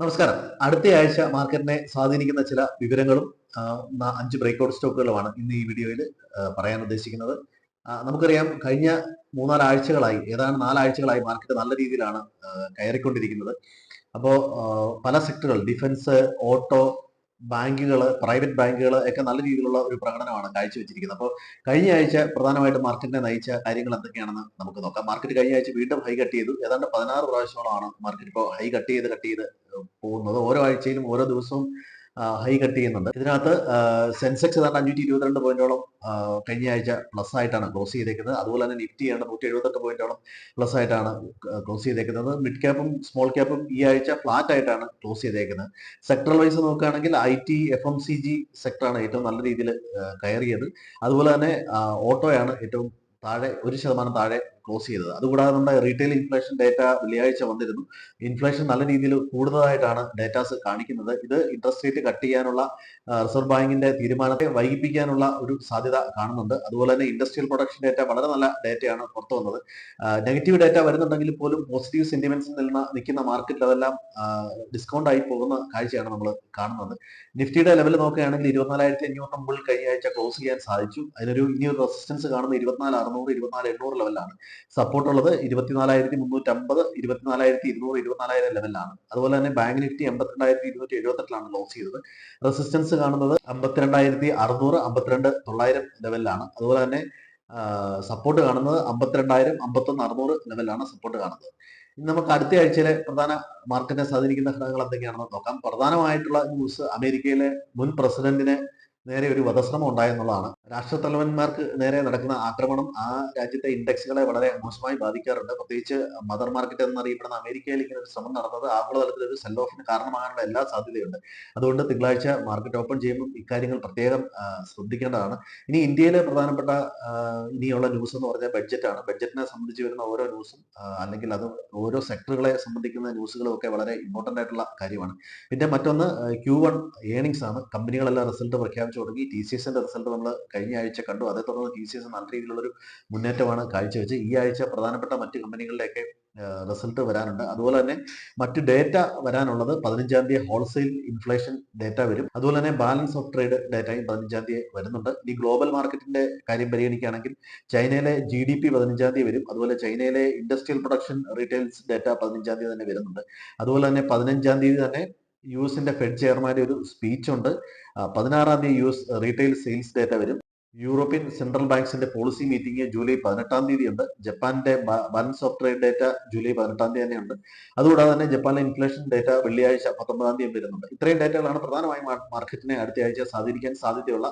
നമസ്കാരം. അടുത്ത ആഴ്ച മാർക്കറ്റിനെ സ്വാധീനിക്കുന്ന ചില വിവരങ്ങളും അഞ്ച് ബ്രേക്ക്ഔട്ട് സ്റ്റോക്കുകളുമാണ് ഇന്ന് ഈ വീഡിയോയിൽ പറയാൻ ഉദ്ദേശിക്കുന്നത്. നമുക്കറിയാം കഴിഞ്ഞ മൂന്നാൽ ആഴ്ചകളായി ഏതാണ്ട് നാലാഴ്ചകളായി മാർക്കറ്റ് നല്ല രീതിയിലാണ് കയറിക്കൊണ്ടിരിക്കുന്നത്. അപ്പോൾ പല സെക്ടറുകൾ ഡിഫൻസ് ഓട്ടോ ബാങ്കുകൾ പ്രൈവറ്റ് ബാങ്കുകൾ ഒക്കെ നല്ല രീതിയിലുള്ള ഒരു പ്രകടനമാണ് കാഴ്ചവെച്ചിരിക്കുന്നത്. അപ്പോൾ കഴിഞ്ഞ ആഴ്ച പ്രധാനമായിട്ട് മാർക്കറ്റിനെ നയിച്ച കാര്യങ്ങൾ എന്തൊക്കെയാണെന്ന് നമുക്ക് നോക്കാം. മാർക്കറ്റ് കഴിഞ്ഞ ആഴ്ച വീണ്ടും ഹൈ കട്ട് ചെയ്തു. ഏതാണ്ട് പതിനാറ് പ്രാവശ്യങ്ങളാണ് മാർക്കറ്റ് ഇപ്പോൾ ഹൈ കട്ട് ചെയ്ത് കട്ട് ചെയ്ത് പോകുന്നത്. ഓരോ ആഴ്ചയിലും ഓരോ ദിവസവും ഹൈ കട്ട് ചെയ്യുന്നുണ്ട്. ഇതിനകത്ത് സെൻസെക്സ് ഏതാണ്ട് അഞ്ഞൂറ്റി ഇരുപത്തിരണ്ട് പോയിന്റോളം കഴിഞ്ഞ ആഴ്ച പ്ലസ് ആയിട്ടാണ് ക്ലോസ് ചെയ്തേക്കുന്നത്. അതുപോലെ തന്നെ നിഫ്റ്റി ആണ് നൂറ്റി എഴുപത്തെട്ട് പോയിന്റോളം പ്ലസ് ആയിട്ടാണ് ക്ലോസ് ചെയ്തേക്കുന്നത്. മിഡ് ക്യാപ്പും സ്മോൾ ക്യാപ്പും ഈ ആഴ്ച ഫ്ലാറ്റ് ആയിട്ടാണ് ക്ലോസ് ചെയ്തേക്കുന്നത്. സെക്ടർ വൈസ് നോക്കുകയാണെങ്കിൽ I T F M C G സെക്ടറാണ് ഏറ്റവും നല്ല രീതിയിൽ കയറിയത്. അതുപോലെ തന്നെ ഓട്ടോയാണ് ഏറ്റവും താഴെ ഒരു ശതമാനം താഴെ ക്ലോസ് ചെയ്തത്. അതുകൂടാതെ നമ്മുടെ റീറ്റെയിൽ ഇൻഫ്ലേഷൻ ഡേറ്റ വെള്ളിയാഴ്ച വന്നിരുന്നു. ഇൻഫ്ലേഷൻ നല്ല രീതിയിൽ കൂടുതലായിട്ടാണ് ഡേറ്റാസ് കാണിക്കുന്നത്. ഇത് ഇൻട്രസ്റ്റ് റേറ്റ് കട്ട് ചെയ്യാനുള്ള റിസർവ് ബാങ്കിന്റെ തീരുമാനത്തെ വൈകിപ്പിക്കാനുള്ള ഒരു സാധ്യത കാണുന്നുണ്ട്. അതുപോലെ തന്നെ ഇൻഡസ്ട്രിയൽ പ്രൊഡക്ഷൻ ഡേറ്റ വളരെ നല്ല ഡേറ്റയാണ് പുറത്തു വന്നത്. നെഗറ്റീവ് ഡേറ്റ വരുന്നുണ്ടെങ്കിൽ പോലും പോസിറ്റീവ് സെന്റിമെന്റ്സ് നിൽക്കുന്ന മാർക്കറ്റിൽ അതെല്ലാം ഡിസ്കൗണ്ട് ആയി പോകുന്ന കാഴ്ചയാണ് നമ്മൾ കാണുന്നത്. നിഫ്റ്റിയുടെ ലെവൽ നോക്കുകയാണെങ്കിൽ ഇരുപത്തിനാലായിരത്തി അഞ്ഞൂറിന് മുകളിൽ കഴിഞ്ഞ ആഴ്ച ക്ലോസ് ചെയ്യാൻ സാധിച്ചു. അതിനൊരു ഇനി ഒരു റെസിസ്റ്റൻസ് കാണുന്ന ഇരുപത്തിനാല് അറുന്നൂറ് ഇരുപത്തിനാല് എണ്ണൂറ് ലെവലാണ് സപ്പോർട്ട് ഉള്ളത് ഇരുപത്തിനാലായിരത്തി മുന്നൂറ്റി അമ്പത് ഇരുപത്തിനാലായിരത്തി ഇരുന്നൂറ് ഇരുപത്തിനാലായിരം ലെവലിലാണ്. അതുപോലെ തന്നെ ബാങ്ക് നിഫ്റ്റി എൺപത്തിരണ്ടായിരത്തി ഇരുന്നൂറ്റി എഴുപത്തെട്ടിലാണ് ക്ലോസ് ചെയ്തത്. റെസിസ്റ്റൻസ് കാണുന്നത് അമ്പത്തിരണ്ടായിരത്തി അറുന്നൂറ് അമ്പത്തിരണ്ട് തൊള്ളായിരം ലെവലിലാണ്. അതുപോലെ തന്നെ സപ്പോർട്ട് കാണുന്നത് അമ്പത്തിരണ്ടായിരം അമ്പത്തൊന്ന് അറുന്നൂറ് ലെവലിലാണ് സപ്പോർട്ട് കാണുന്നത്. ഇനി നമുക്ക് അടുത്ത ആഴ്ചയിലെ പ്രധാന മാർക്കറ്റിനെ സ്വാധീനിക്കുന്ന ഘടകങ്ങൾ എന്തൊക്കെയാണെന്ന് നോക്കാം. പ്രധാനമായിട്ടുള്ള ന്യൂസ് അമേരിക്കയിലെ മുൻ പ്രസിഡന്റിന് നേരെ ഒരു വധശ്രമം ഉണ്ടായെന്നുള്ളതാണ് രാഷ്ട്രത്തലവന്മാർക്ക് നേരെ നടക്കുന്ന ആക്രമണം ആ രാജ്യത്തെ ഇൻഡെക്സുകളെ വളരെ മോശമായി ബാധിക്കാറുണ്ട്. പ്രത്യേകിച്ച് മദർ മാർക്കറ്റ് എന്നറിയപ്പെടുന്ന അമേരിക്കയിൽ ഇങ്ങനെ ഒരു ശ്രമം നടന്നത് ആഗോളതലത്തിൽ ഒരു സെൽ ഓഫിന് കാരണമാകാനുള്ള എല്ലാ സാധ്യതയുണ്ട്. അതുകൊണ്ട് തിങ്കളാഴ്ച മാർക്കറ്റ് ഓപ്പൺ ചെയ്യുമ്പോൾ ഇക്കാര്യങ്ങൾ പ്രത്യേകം ശ്രദ്ധിക്കേണ്ടതാണ്. ഇനി ഇന്ത്യയിലെ പ്രധാനപ്പെട്ട ഇനിയുള്ള ന്യൂസ് എന്ന് പറഞ്ഞാൽ ബഡ്ജറ്റാണ് ബഡ്ജറ്റിനെ സംബന്ധിച്ച് വരുന്ന ഓരോ ന്യൂസും അല്ലെങ്കിൽ അത് ഓരോ സെക്ടറുകളെ സംബന്ധിക്കുന്ന ന്യൂസുകളും ഒക്കെ വളരെ ഇമ്പോർട്ടന്റ് ആയിട്ടുള്ള കാര്യമാണ്. പിന്നെ മറ്റൊന്ന് ക്യൂ വൺ ഏണിങ്സ് ആണ്. കമ്പനികളെല്ലാം റിസൾട്ട് പ്രഖ്യാപിച്ചു. തുടങ്ങി. ടി സി എസിന്റെ റിസൾട്ട് നമ്മൾ കഴിഞ്ഞ ആഴ്ച കണ്ടു. അതേ തുടർന്ന് ടി സി എസ് നല്ല രീതിയിലുള്ളൊരു മുന്നേറ്റമാണ് കാഴ്ചവെച്ച് ഈ ആഴ്ച പ്രധാനപ്പെട്ട മറ്റ് കമ്പനികളുടെയൊക്കെ റിസൾട്ട് വരാനുണ്ട്. അതുപോലെ തന്നെ മറ്റ് ഡേറ്റ വരാനുള്ളത് പതിനഞ്ചാം തീയതി ഹോൾസെയിൽ ഇൻഫ്ലേഷൻ ഡേറ്റ വരും. അതുപോലെ തന്നെ ബാലൻസ് ഓഫ് ട്രേഡ് ഡേറ്റയും പതിനഞ്ചാം തീയതി വരുന്നുണ്ട്. ഇനി ഗ്ലോബൽ മാർക്കറ്റിന്റെ കാര്യം പരിഗണിക്കുകയാണെങ്കിൽ ചൈനയിലെ ജി ഡി പി പതിനഞ്ചാം തീയതി വരും. അതുപോലെ ചൈനയിലെ ഇൻഡസ്ട്രിയൽ പ്രൊഡക്ഷൻ റീറ്റെയിൽസ് ഡേറ്റ പതിനഞ്ചാം തീയതി തന്നെ വരുന്നുണ്ട്. അതുപോലെ തന്നെ പതിനഞ്ചാം തീയതി തന്നെ യു എസിന്റെ ഫെഡ് ചെയർമാന്റെ ഒരു സ്പീച്ച് ഉണ്ട്. പതിനാറാം തീയതി U S retail sales data വരും. യൂറോപ്യൻ സെൻട്രൽ ബാങ്ക്സിന്റെ പോളിസി മീറ്റിംഗ് ജൂലൈ പതിനെട്ടാം തീയതി ഉണ്ട് ജപ്പാന്റെ balance of trade data July പതിനെട്ടാം തീയതി തന്നെ ഉണ്ട് അതുകൂടാതെ തന്നെ ജപ്പാനിലെ ഇൻഫ്ലേഷൻ ഡേറ്റ വെള്ളിയാഴ്ച പത്തൊമ്പതാം തീയതി വരുന്നുണ്ട് ഇത്രയും ഡേറ്റകളാണ് പ്രധാനമായും മാർക്കറ്റിനെ അടുത്ത ആഴ്ച സ്വാധീനിക്കാൻ സാധ്യതയുള്ള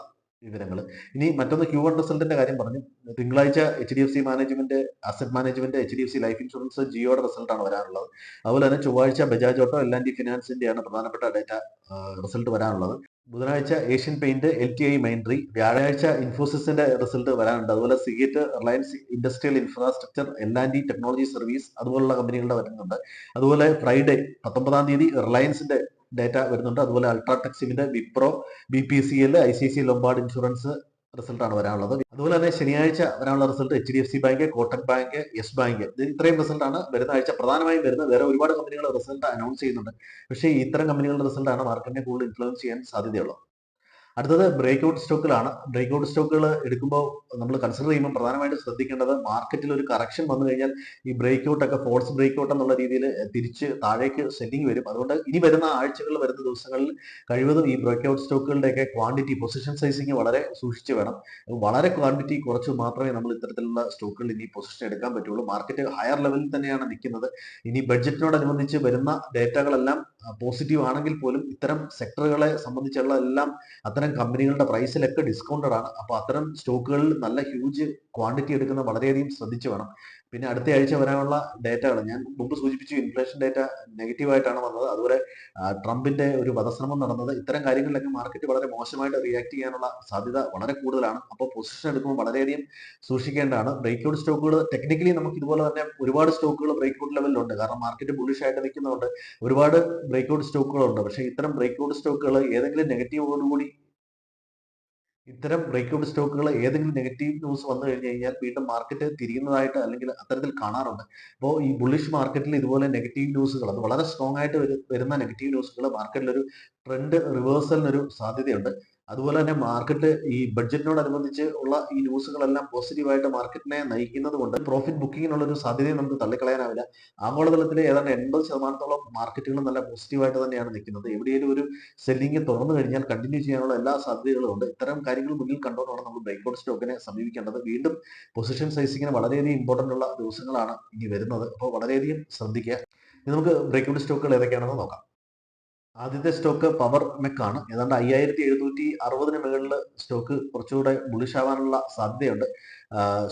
വിവരങ്ങൾ ഇനി മറ്റൊന്ന് ക്യൂ വൺ റിസൾട്ടിന്റെ കാര്യം പറഞ്ഞു. തിങ്കളാഴ്ച H D F C management asset management H D F C life insurance ജിയോയുടെ റിസൾട്ടാണ് വരാനുള്ളത്. അതുപോലെ തന്നെ ചൊവ്വാഴ്ച ബജാജ് ഓട്ടോ എൽ ആൻഡ് ഫിനാൻസിന്റെയാണ് പ്രധാനപ്പെട്ട ഡേറ്റ റിസൾട്ട് വരാനുള്ളത്. ബുധനാഴ്ച Asian paint L T I Mindtree വ്യാഴാഴ്ച ഇൻഫോസിസിന്റെ റിസൾട്ട് വരാനുണ്ട്. അതുപോലെ Seagate Reliance industrial infrastructure L and technology service അതുപോലുള്ള കമ്പനികളുടെ വരുന്നുണ്ട്. അതുപോലെ ഫ്രൈഡേ പത്തൊമ്പതാം തീയതി റിലയൻസിന്റെ ഡേറ്റ വരുന്നുണ്ട്. അതുപോലെ അൾട്രാടെക്സിമിന്റെ Wipro B P C L I C C Lombard insurance റിസൾട്ടാണ് വരാനുള്ളത്. അതുപോലെ തന്നെ ശനിയാഴ്ച വരാനുള്ള result H D F C bank Kotak bank yes bank. ഇത് ഇത്രയും റിസൾട്ടാണ് വരുന്ന ആഴ്ച. പ്രധാനമായും വരുന്നത് വേറെ ഒരുപാട് കമ്പനികൾ റിസൾട്ട് അനൗൺസ് ചെയ്യുന്നുണ്ട്. പക്ഷേ ഇത്തരം കമ്പനികളുടെ റിസൾട്ടാണ് മാർക്കറ്റിനെ കൂടുതൽ ഇൻഫ്ലുവൻസ് ചെയ്യാൻ സാധ്യതയുള്ളത്. അടുത്തത് ബ്രേക്ക് ഔട്ട് സ്റ്റോക്കുകളാണ് ബ്രേക്ക് ഔട്ട് സ്റ്റോക്കുകൾ എടുക്കുമ്പോൾ നമ്മൾ കൺസിഡർ ചെയ്യുമ്പോൾ പ്രധാനമായിട്ടും ശ്രദ്ധിക്കേണ്ടത് മാർക്കറ്റിൽ ഒരു കറക്ഷൻ വന്നു കഴിഞ്ഞാൽ ഈ ബ്രേക്ക് ഔട്ട് ഒക്കെ ഫോൾസ് ബ്രേക്ക് ഔട്ട് എന്നുള്ള രീതിയിൽ തിരിച്ച് താഴേക്ക് സെല്ലിംഗ് വരും. അതുകൊണ്ട് ഇനി വരുന്ന ആഴ്ചകളിൽ വരുന്ന ദിവസങ്ങളിൽ കഴിവതും ഈ ബ്രേക്ക് ഔട്ട് സ്റ്റോക്കുകളുടെയൊക്കെ ക്വാണ്ടിറ്റി പൊസിഷൻ സൈസിങ് വളരെ സൂക്ഷിച്ച് വേണം. വളരെ ക്വാണ്ടിറ്റി കുറച്ച് മാത്രമേ നമ്മൾ ഇത്തരത്തിലുള്ള സ്റ്റോക്കുകൾ ഇനി പൊസിഷൻ എടുക്കാൻ പറ്റുള്ളൂ. മാർക്കറ്റ് ഹയർ ലെവലിൽ തന്നെയാണ് നിൽക്കുന്നത്. ഇനി ബഡ്ജറ്റിനോടനുബന്ധിച്ച് വരുന്ന ഡേറ്റകളെല്ലാം പോസിറ്റീവ് ആണെങ്കിൽ പോലും ഇത്തരം സെക്ടറുകളെ സംബന്ധിച്ചുള്ള എല്ലാം അത്തരം കമ്പനികളുടെ പ്രൈസിലൊക്കെ ഡിസ്കൗണ്ടഡ് ആണ്. അപ്പോൾ അത്തരം സ്റ്റോക്കുകളിൽ നല്ല ഹ്യൂജ് ക്വാണ്ടിറ്റി എടുക്കുന്ന വളരെയധികം ശ്രദ്ധിച്ചു വേണം. പിന്നെ അടുത്ത ആഴ്ച വരാനുള്ള ഡേറ്റകൾ ഞാൻ മുമ്പ് സൂചിപ്പിച്ചു ഇൻഫ്ലേഷൻ ഡേറ്റ നെഗറ്റീവ് ആയിട്ടാണ് വന്നത്. അതുപോലെ ട്രംപിന്റെ ഒരു വധശ്രമം നടന്നത് ഇത്തരം കാര്യങ്ങളിലൊക്കെ മാർക്കറ്റ് വളരെ മോശമായിട്ട് റിയാക്ട് ചെയ്യാനുള്ള സാധ്യത വളരെ കൂടുതലാണ്. അപ്പോൾ പൊസിഷൻ എടുക്കുമ്പോൾ വളരെയധികം സൂക്ഷിക്കേണ്ടതാണ്. ബ്രേക്ക് ഔട്ട് സ്റ്റോക്കുകൾ ടെക്നിക്കലി നമുക്ക് ഇതുപോലെ തന്നെ ഒരുപാട് സ്റ്റോക്കുകൾ ബ്രേക്ക് ഔട്ട് ലെവലിലുണ്ട് കാരണം മാർക്കറ്റ് ബുള്ളിഷ് ആയിട്ട് നിൽക്കുന്നതുകൊണ്ട് ഒരുപാട് ബ്രേക്ക് ഔട്ട് സ്റ്റോക്കുകളുണ്ട് പക്ഷേ ഇത്തരം ബ്രേക്ക് ഔട്ട് സ്റ്റോക്കുകൾ ഏതെങ്കിലും നെഗറ്റീവോടുകൂടി ഇത്തരം ബ്രേക്ക്ഔട്ട് സ്റ്റോക്കുകൾ ഏതെങ്കിലും നെഗറ്റീവ് ന്യൂസ് വന്നു കഴിഞ്ഞു കഴിഞ്ഞാൽ വീണ്ടും മാർക്കറ്റ് തിരിയുന്നതായിട്ട് അല്ലെങ്കിൽ അത്തരത്തിൽ കാണാറുണ്ട്. അപ്പോൾ ഈ ബുള്ളിഷ് മാർക്കറ്റിൽ ഇതുപോലെ നെഗറ്റീവ് ന്യൂസുകൾ അത് വളരെ സ്ട്രോങ് ആയിട്ട് വരുന്ന നെഗറ്റീവ് ന്യൂസുകൾ മാർക്കറ്റിൽ ഒരു ട്രെൻഡ് റിവേഴ്സലിനൊരു സാധ്യതയുണ്ട്. അതുപോലെ തന്നെ മാർക്കറ്റ് ഈ ബഡ്ജറ്റിനോടനുബന്ധിച്ച് ഉള്ള ഈ ന്യൂസുകളെല്ലാം പോസിറ്റീവായിട്ട് മാർക്കറ്റിനെ നയിക്കുന്നത് കൊണ്ട് പ്രോഫിറ്റ് ബുക്കിങ്ങിനുള്ള ഒരു സാധ്യതയും നമുക്ക് തള്ളിക്കളയാനാവില്ല. ആഗോളതലത്തിൽ ഏതാണ്ട് എൺപത് ശതമാനത്തോളം മാർക്കറ്റുകൾ നല്ല പോസിറ്റീവായിട്ട് തന്നെയാണ് നിൽക്കുന്നത്. എവിടെയെങ്കിലും ഒരു സെല്ലിംഗ് തുറന്നു കഴിഞ്ഞാൽ കണ്ടിന്യൂ ചെയ്യാനുള്ള എല്ലാ സാധ്യതകളും ഉണ്ട്. ഇത്തരം കാര്യങ്ങൾ മുന്നിൽ കണ്ടുകൊണ്ടാണ് നമ്മൾ ബ്രേക്ക്ഔട്ട് സ്റ്റോക്കിനെ സമീപിക്കേണ്ടത്. വീണ്ടും പൊസിഷൻ സൈസിങ്ങിന് വളരെയധികം ഇമ്പോർട്ടന്റ് ഉള്ള ദിവസങ്ങളാണ് ഇനി വരുന്നത്. അപ്പോൾ വളരെയധികം ശ്രദ്ധിക്കുക. നമുക്ക് ബ്രേക്ക്ഔട്ട് സ്റ്റോക്കുകൾ ഏതൊക്കെയാണെന്ന് നോക്കാം. ആദ്യത്തെ സ്റ്റോക്ക് പവർ മെക്ക് ആണ്. ഏതാണ്ട് അയ്യായിരത്തി എഴുന്നൂറ്റി അറുപതിന് മുകളിൽ സ്റ്റോക്ക് കുറച്ചുകൂടെ ബുളിഷ് ആവാനുള്ള സാധ്യതയുണ്ട്.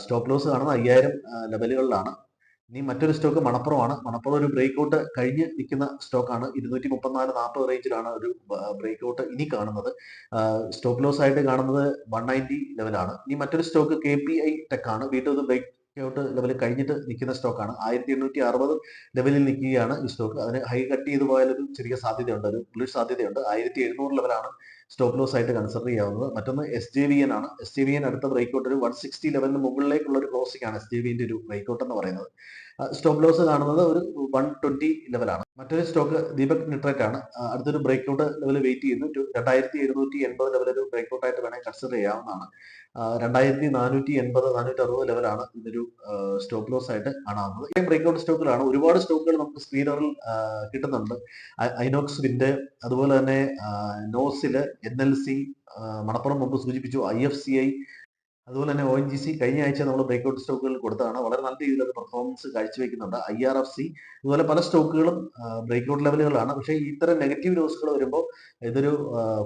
സ്റ്റോപ്പ് ലോസ് കാണുന്നത് അയ്യായിരം ലെവലുകളിലാണ്. ഇനി മറ്റൊരു സ്റ്റോക്ക് മണപ്പുറമാണ്. മണപ്പുറം ഒരു ബ്രേക്ക് ഔട്ട് കഴിഞ്ഞ് നിൽക്കുന്ന സ്റ്റോക്കാണ് ഇരുന്നൂറ്റി മുപ്പത്തിനാല് നാൽപ്പത് റേഞ്ചിലാണ് ഒരു ബ്രേക്ക് ഔട്ട് ഇനി കാണുന്നത്. സ്റ്റോപ്പ് ലോസ് ആയിട്ട് കാണുന്നത് വൺ നയന്റി ലെവലാണ്. ഇനി മറ്റൊരു stock K P I tech ആണ്. വീണ്ടും ബ്രേക്ക് ഔട്ട് ലെവൽ കഴിഞ്ഞിട്ട് നിൽക്കുന്ന സ്റ്റോക്കാണ്. ആയിരത്തി എണ്ണൂറ്റി അറുപത് ലെവലിൽ നിൽക്കുകയാണ് ഈ സ്റ്റോക്ക്. അതിന് ഹൈ കട്ട് ചെയ്ത് പോയാലൊരു ചെറിയ സാധ്യതയുണ്ട്. ഒരു ബുള്ളിഷ് സാധ്യതയുണ്ട്. ആയിരത്തി എഴുന്നൂറ് ലെവലാണ് സ്റ്റോപ്പ് ലോസ് ആയിട്ട് കൺസിഡർ ചെയ്യാവുന്നത്. മറ്റൊന്ന് എസ് ജെ വി എൻ ആണ്. എസ് ജെ വി എൻ അടുത്ത ബ്രേക്ക്ഔട്ട് ഒരു വൺ സിക്സ്റ്റി ലെവലിന് മുകളിലേക്കുള്ള ഒരു ക്ലോസിംഗ് ആണ് എസ് ജെ വിന്റെ ഒരു ബ്രേക്ക്ഔട്ട് എന്ന് പറയുന്നത്. സ്റ്റോപ്പ് ലോസ് കാണുന്നത് ഒരു വൺ ട്വന്റി ലെവലാണ് മറ്റൊരു സ്റ്റോക്ക് ദീപക് നിട്രേറ്റ് ആണ്. അടുത്തൊരു ബ്രേക്ക്ഔട്ട് ലെവൽ വെയിറ്റ് ചെയ്യുന്നു. രണ്ടായിരത്തി എഴുന്നൂറ്റി എൺപത് ലെവൽ ഒരു ബ്രേക്ക്ഔട്ട് ആയിട്ട് വേണമെങ്കിൽ കൺസിഡർ ചെയ്യാവുന്നതാണ്. രണ്ടായിരത്തി നാനൂറ്റി എൺപത് നാനൂറ്റി അറുപത് ലെവലാണ് ഇതൊരു സ്റ്റോപ്പ് ലോസ് ആയിട്ട് കാണാവുന്നത്. ഈ ബ്രേക്ക്ഔട്ട് സ്റ്റോക്കുകളാണ് ഒരുപാട് സ്റ്റോക്കുകൾ നമുക്ക് സ്ക്രീനറിൽ കിട്ടുന്നുണ്ട്. ഐനോക്സ് വിൻഡ് അതുപോലെ തന്നെ Nocil N L C Manappuram മുമ്പ് സൂചിപ്പിച്ചു ഐ എഫ് സി ഐ അതുപോലെ തന്നെ ഒ എൻ ജി സി കഴിഞ്ഞ ആഴ്ച നമ്മൾ ബ്രേക്ക്ഔട്ട് സ്റ്റോക്കുകൾ കൊടുത്തതാണ് വളരെ നല്ല രീതിയിൽ അത് പെർഫോമൻസ് കാഴ്ചവെക്കുന്നുണ്ട്. ഐ ആർ എഫ് സി അതുപോലെ പല സ്റ്റോക്കുകളും ബ്രേക്ക്ഔട്ട് ലെവലുകളാണ് പക്ഷേ ഇത്തരം നെഗറ്റീവ് ന്യൂസുകൾ വരുമ്പോൾ ഇതൊരു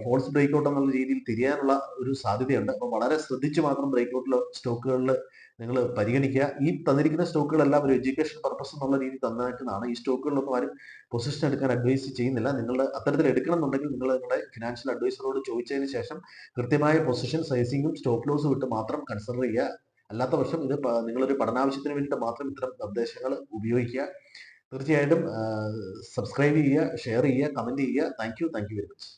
ഫോൾസ് ബ്രേക്ക്ഔട്ട് എന്നുള്ള രീതിയിൽ തിരിയാനുള്ള ഒരു സാധ്യതയുണ്ട്. അപ്പോൾ വളരെ ശ്രദ്ധിച്ച് മാത്രം ബ്രേക്ക്ഔട്ട് സ്റ്റോക്കുകളിൽ നിങ്ങൾ പരിഗണിക്കുക. ഈ തന്നിരിക്കുന്ന സ്റ്റോക്കുകളെല്ലാം ഒരു എഡ്യൂക്കേഷൻ പർപ്പസ് എന്നുള്ള രീതിയിൽ തന്നേക്കുന്നതാണ്. ഈ സ്റ്റോക്കുകളിലൊന്നും ആരും പൊസിഷൻ എടുക്കാൻ അഡ്വൈസ് ചെയ്യുന്നില്ല. നിങ്ങളുടെ അത്തരത്തിൽ എടുക്കണം എന്നുണ്ടെങ്കിൽ നിങ്ങൾ നിങ്ങളുടെ ഫിനാൻഷ്യൽ അഡ്വൈസറോട് ചോദിച്ചതിന് ശേഷം കൃത്യമായ പൊസിഷൻ സൈസിങ്ങും സ്റ്റോപ്പ് ലോസ് വിട്ട് മാത്രം കൺസിഡർ ചെയ്യുക. അല്ലാത്ത പക്ഷം ഇത് നിങ്ങളൊരു പഠനാവശ്യത്തിന് വേണ്ടിയിട്ട് മാത്രം ഇത്തരം നിർദ്ദേശങ്ങൾ ഉപയോഗിക്കുക. തീർച്ചയായിട്ടും സബ്സ്ക്രൈബ് ചെയ്യുക ഷെയർ ചെയ്യുക കമന്റ് ചെയ്യുക. Thank you thank you very much